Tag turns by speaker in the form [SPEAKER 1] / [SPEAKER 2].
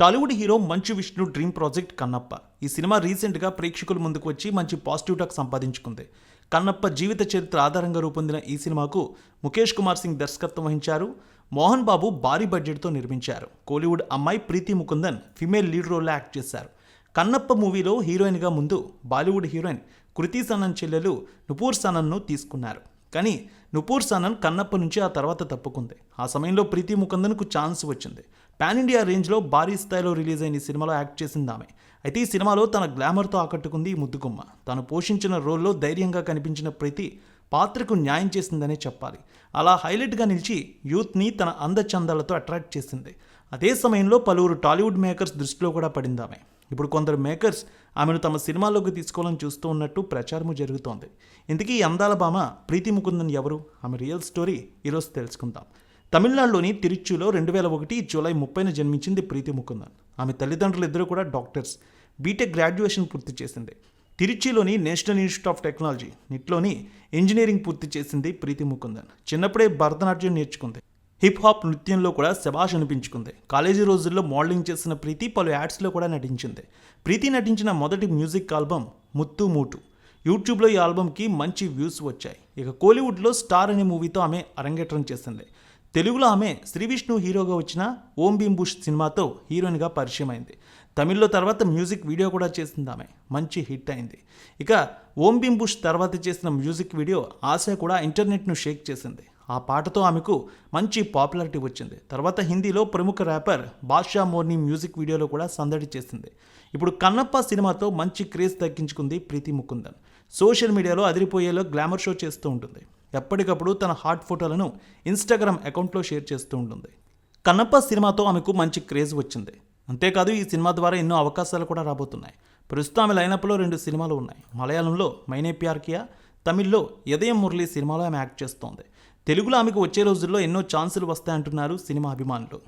[SPEAKER 1] Tollywood hero Manchu Vishnu dream project Kannappa. ఈ cinema రీసెంట్గా ప్రేక్షకుల ముందుకు వచ్చి మంచి పాజిటివ్ టాక్ సంపాదించుకుంది. కన్నప్ప జీవిత చరిత్ర ఆధారంగా రూపొందిన ఈ సినిమాకు ముఖేష్ కుమార్ సింగ్ దర్శకత్వం వహించారు. మోహన్ బాబు భారీ బడ్జెట్తో నిర్మించారు. కోలీవుడ్ అమ్మాయి ప్రీతి ముకుందన్ ఫిమేల్ లీడ్ రోల్లో యాక్ట్ చేశారు. కన్నప్ప మూవీలో హీరోయిన్గా ముందు బాలీవుడ్ హీరోయిన్ కృతి సనన్ చెల్లెలు నుపూర్ సనన్ను తీసుకున్నారు. కానీ నుపూర్ సనన్ కన్నప్ప నుంచి ఆ తర్వాత తప్పుకుంది. ఆ సమయంలో ప్రీతి ముకుందన్కు ఛాన్స్ వచ్చింది. పాన్ ఇండియా రేంజ్లో భారీ స్థాయిలో రిలీజ్ అయిన ఈ సినిమాలో యాక్ట్ చేసింది ఆమె అయితే ఈ సినిమాలో తన గ్లామర్తో ఆకట్టుకుంది ఈ ముద్దుగుమ్మ. తాను పోషించిన రోల్లో ధైర్యంగా కనిపించిన ప్రీతి పాత్రకు న్యాయం చేసిందనే చెప్పాలి. అలా హైలైట్గా నిలిచి యూత్ని తన అందచందాలతో అట్రాక్ట్ చేసింది. అదే సమయంలో పలువురు టాలీవుడ్ మేకర్స్ దృష్టిలో కూడా పడిందామే. ఇప్పుడు కొందరు మేకర్స్ ఆమెను తమ సినిమాల్లోకి తీసుకోవాలని చూస్తూ ఉన్నట్టు ప్రచారము జరుగుతోంది. ఇంతకీ అందాల భామ ప్రీతి ముకుందన్ ఎవరు? ఆమె రియల్ స్టోరీ ఈరోజు తెలుసుకుందాం. తమిళనాడులోని తిరుచులో రెండు వేల ఒకటి జూలై ముప్పైన జన్మించింది ప్రీతి ముకుందన్. ఆమె తల్లిదండ్రులు ఇద్దరు కూడా డాక్టర్స్. బీటెక్ గ్రాడ్యుయేషన్ పూర్తి చేసింది. తిరుచిలోని నేషనల్ ఇన్స్టిట్యూట్ ఆఫ్ టెక్నాలజీ నిట్లోని ఇంజనీరింగ్ పూర్తి చేసింది ప్రీతి ముకుందన్. చిన్నప్పుడే భరతనాట్యం నేర్చుకుంది. హిప్ హాప్ నృత్యంలో కూడా శభాష్ అనిపించుకుంది. కాలేజీ రోజుల్లో మోడలింగ్ చేసిన ప్రీతి పలు యాడ్స్లో కూడా నటించింది. ప్రీతి నటించిన మొదటి మ్యూజిక్ ఆల్బమ్ ముత్తు మూటు. యూట్యూబ్లో ఈ ఆల్బమ్కి మంచి వ్యూస్ వచ్చాయి. ఇక కోలీవుడ్లో స్టార్ అనే మూవీతో ఆమె అరంగేట్రం చేసింది. తెలుగులో ఆమె శ్రీ విష్ణు హీరోగా వచ్చిన ఓం భీమ్ బుష్ సినిమాతో హీరోయిన్గా పరిచయం అయింది తమిళ్ళో తర్వాత మ్యూజిక్ వీడియో కూడా చేసింది ఆమె. మంచి హిట్ అయింది. ఇక ఓం భీమ్ బుష్ తర్వాత చేసిన మ్యూజిక్ వీడియో ఆశ కూడా ఇంటర్నెట్ను షేక్ చేసింది. ఆ పాటతో ఆమెకు మంచి పాపులారిటీ వచ్చింది. తర్వాత హిందీలో ప్రముఖ ర్యాపర్ బాద్షా మోర్ని మ్యూజిక్ వీడియోలో కూడా సందడి చేసింది. ఇప్పుడు కన్నప్ప సినిమాతో మంచి క్రేజ్ దక్కించుకుంది ప్రీతి ముకుందన్. సోషల్ మీడియాలో అదిరిపోయేలో గ్లామర్ షో చేస్తూ ఉంటుంది. ఎప్పటికప్పుడు తన హాట్ ఫోటోలను ఇన్స్టాగ్రామ్ అకౌంట్లో షేర్ చేస్తూ ఉంటుంది. కన్నప్ప సినిమాతో ఆమెకు మంచి క్రేజ్ వచ్చింది. అంతేకాదు ఈ సినిమా ద్వారా ఎన్నో అవకాశాలు కూడా రాబోతున్నాయి. ప్రస్తుతం ఆమె లైనప్లో రెండు సినిమాలు ఉన్నాయి. మలయాళంలో మైనే ప్యార్ కియా తమిళ్ళో ఎదయం మురళి సినిమాలో ఆమె యాక్ట్ చేస్తోంది. తెలుగులో ఆమెకు వచ్చే రోజుల్లో ఎన్నో ఛాన్సులు వస్తాయంటున్నారు సినిమా అభిమానులు.